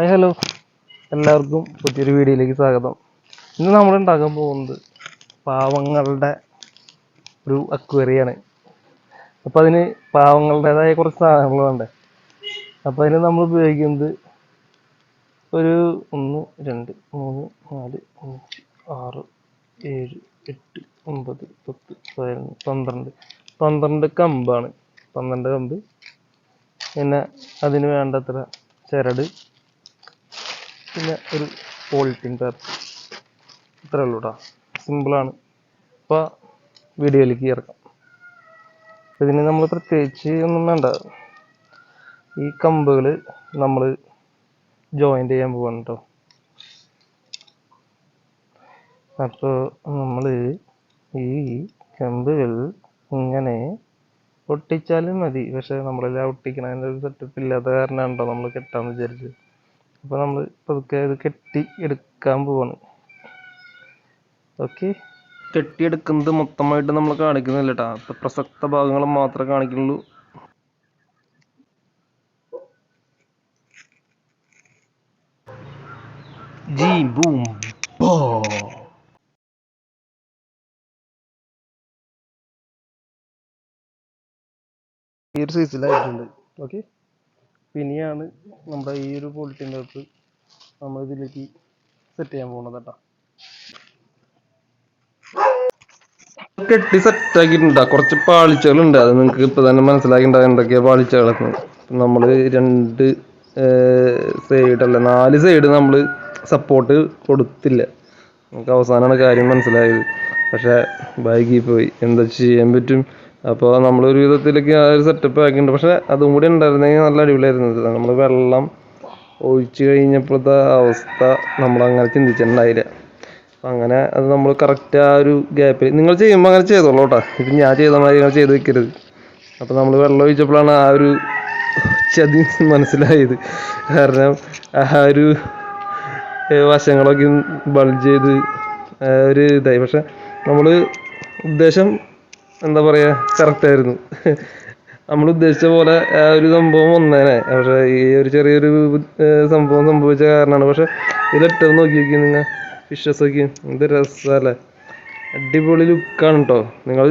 Hi hello എല്ലാവർക്കും പുതിയൊരു വീഡിയോയിലേക്ക് സ്വാഗതം. ഇന്ന് നമ്മൾ ഉണ്ടാക്കാൻ പോകുന്നത് പാവങ്ങളുടെ ഒരു അക്വേറിയാണ് അപ്പോൾ അതിന് പാവങ്ങളുടേതായ കുറച്ച് സാധനങ്ങൾ വേണ്ടേ? അപ്പോൾ അതിന് നമ്മൾ ഉപയോഗിക്കുന്നത് ഒരു ഒന്ന് രണ്ട് മൂന്ന് നാല് അഞ്ച് ആറ് ഏഴ് എട്ട് ഒമ്പത് പത്ത് പതിനൊന്ന് പന്ത്രണ്ട്. പന്ത്രണ്ട് കമ്പാണ്. പന്ത്രണ്ട് കമ്പ്. പിന്നെ അതിന് വേണ്ടത്ര ചരട് പിന്നെ ഒരു പോളിത്തീൻ പേപ്പർ ഇത്രേ ഉള്ളൂ കേട്ടോ സിമ്പിളാണ് അപ്പോൾ വീഡിയോയിലേക്ക് ഇറക്കാം. ഇതിന് നമ്മൾ പ്രത്യേകിച്ച് ഒന്നും വേണ്ട. ഈ കമ്പുകൾ നമ്മൾ ജോയിന്റ് ചെയ്യാൻ പോകണം കേട്ടോ അപ്പോൾ നമ്മൾ ഈ കമ്പുകൾ ഇങ്ങനെ ഒട്ടിച്ചാലും മതി. പക്ഷേ നമ്മളെല്ലാം ഒട്ടിക്കണതിന്റെ ഒരു സെറ്റപ്പ് ഇല്ലാത്ത കാരണമാണ് കേട്ടോ നമ്മൾ കെട്ടാന്ന് വിചാരിച്ചത്. അപ്പോൾ നമ്മൾ പതുക്കെ അത് കെട്ടി എടുക്കാൻ പോവാണ്. ഓക്കെ കെട്ടിയെടുക്കുന്നത് മൊത്തമായിട്ട് നമ്മൾ കാണിക്കുന്നില്ല കേട്ടോ അപ്പോൾ പ്രസക്ത ഭാഗങ്ങൾ മാത്രമേ കാണിക്കുന്നുള്ളൂ. ജി ബൂം ബോ ഈ ഒരു സൈസിലായിട്ടുണ്ട് ഓക്കെ പിന്നെയാണ് നമ്മുടെ ഈ ഒരു പോളിത്തീൻ അകത്ത് നമ്മൾ ഇതിലേക്ക് സെറ്റ് ചെയ്യാൻ പോകുന്നത് കേട്ടോ. കെട്ടി സെറ്റ് ആക്കിയിട്ടുണ്ട്. കുറച്ച് പാളിച്ചകളുണ്ട്. അത് നിങ്ങൾക്ക് ഇപ്പൊ തന്നെ മനസ്സിലാക്കിണ്ടാവും എന്തൊക്കെയാ പാളിച്ചകളൊക്കെ. നമ്മൾ രണ്ട് സൈഡ് അല്ല നാല് സൈഡ് നമ്മൾ സപ്പോർട്ട് കൊടുത്തില്ല. നമുക്ക് അവസാനമാണ് കാര്യം മനസ്സിലായത്. പക്ഷേ ബൈക്കിൽ പോയി. എന്താ ചെയ്യാൻ പറ്റും? അപ്പോൾ നമ്മളൊരു വിധത്തിലേക്ക് ആ ഒരു സെറ്റപ്പ് ആക്കിയിട്ടുണ്ട്. പക്ഷേ അതും കൂടി ഉണ്ടായിരുന്നെങ്കിൽ നല്ല അടിപൊളിയായിരുന്നു നമ്മൾ വെള്ളം ഒഴിച്ചു കഴിഞ്ഞപ്പോഴത്തെ അവസ്ഥ നമ്മൾ അങ്ങനെ ചിന്തിച്ചിട്ടുണ്ടായില്ല. അപ്പം അങ്ങനെ അത് നമ്മൾ കറക്റ്റ് ആ ഒരു ഗ്യാപ്പിൽ നിങ്ങൾ ചെയ്യുമ്പോൾ അങ്ങനെ ചെയ്തോളൂ കേട്ടോ. ഇപ്പം ഞാൻ ചെയ്ത മാതിരി നിങ്ങൾ ചെയ്ത് വെക്കരുത്. അപ്പോൾ നമ്മൾ വെള്ളം ഒഴിച്ചപ്പോഴാണ് ആ ഒരു ചതി മനസ്സിലായത്. കാരണം ആ ഒരു വശങ്ങളൊക്കെ ബൾജ് ചെയ്ത് ഒരു ഇതായി. പക്ഷെ നമ്മൾ ഉദ്ദേശം എന്താ പറയുക കറക്റ്റായിരുന്നു നമ്മൾ ഉദ്ദേശിച്ച പോലെ ആ ഒരു സംഭവം വന്നേനെ. പക്ഷെ ഈ ഒരു ചെറിയൊരു സംഭവം സംഭവിച്ച കാരണമാണ്. പക്ഷെ ഇതിലിട്ട് നോക്കി നോക്കി നിങ്ങൾ ഫിഷസ് ഒക്കെ എന്ത് രസമല്ലേ അടിപൊളി ലുക്കാണ് കേട്ടോ നിങ്ങൾ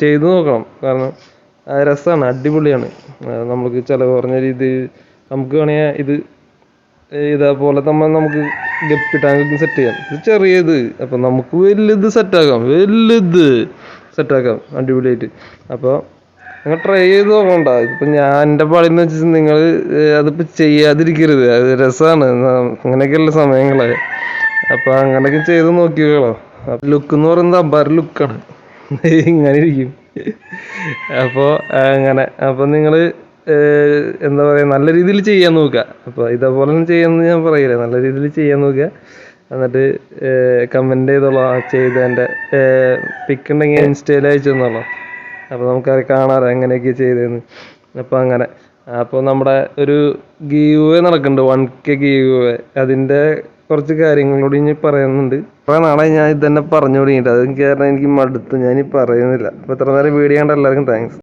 ചെയ്തു നോക്കണം. കാരണം രസമാണ് അടിപൊളിയാണ്. നമുക്ക് ചിലവ് കുറഞ്ഞ രീതിയിൽ നമുക്ക് വേണമെങ്കിൽ ഇത് ഇതേപോലെ നമ്മൾ നമുക്ക് ഗപ്പി ടാങ്ക് സെറ്റ് ചെയ്യാം. ഇത് ചെറിയത് അപ്പം നമുക്ക് വലുത് സെറ്റാക്കാം വലുത്. സെറ്റാക്കാം അടിപൊളിയായിട്ട്. അപ്പോൾ നിങ്ങൾ ട്രൈ ചെയ്ത് നോക്കണ്ട ഇപ്പം ഞാൻ എന്റെ നിന്ന് വെച്ചാൽ നിങ്ങൾ അതിപ്പോൾ ചെയ്യാതിരിക്കരുത്. അത് രസമാണ് അങ്ങനെയൊക്കെയുള്ള സമയങ്ങളെ. അപ്പോൾ അങ്ങനെയൊക്കെ ചെയ്ത് നോക്കിയോളോ ലുക്ക് എന്ന് പറയുന്നത് അമ്പാര ലുക്കാണ് ഇങ്ങനെ ഇരിക്കും. അപ്പോൾ അങ്ങനെ. അപ്പോൾ നിങ്ങൾ എന്താ പറയുക നല്ല രീതിയിൽ ചെയ്യാൻ നോക്കുക. അപ്പോൾ ഇതേപോലെ ചെയ്യാമെന്ന് ഞാൻ പറയില്ല. നല്ല രീതിയിൽ ചെയ്യാൻ നോക്കുക. എന്നിട്ട് കമന്റ് ചെയ്തോളാം ചെയ്തതിന്റെ. പിക്ക് ഉണ്ടെങ്കിൽ ഇൻസ്റ്റയിൽ അയച്ചു തന്നോളാം. അപ്പോൾ നമുക്കത് കാണാമല്ലോ എങ്ങനെയൊക്കെ ചെയ്തതെന്ന് അപ്പോൾ അങ്ങനെ. അപ്പോൾ നമ്മുടെ ഒരു ഗീവ് നടക്കുന്നുണ്ട് വൺ കെ ഗീവ് അതിന്റെ കുറച്ച് കാര്യങ്ങളോട് ഇനി പറയുന്നുണ്ട്. കുറേ നാളായി ഞാൻ ഇത് തന്നെ പറഞ്ഞു തുടങ്ങിയിട്ട് അത് കാരണം എനിക്ക് മടുത്തു. ഞാൻ ഈ പറയുന്നില്ല. അപ്പോൾ ഇത്ര നേരം വീഡിയോ കണ്ട എല്ലാവർക്കും താങ്ക്സ്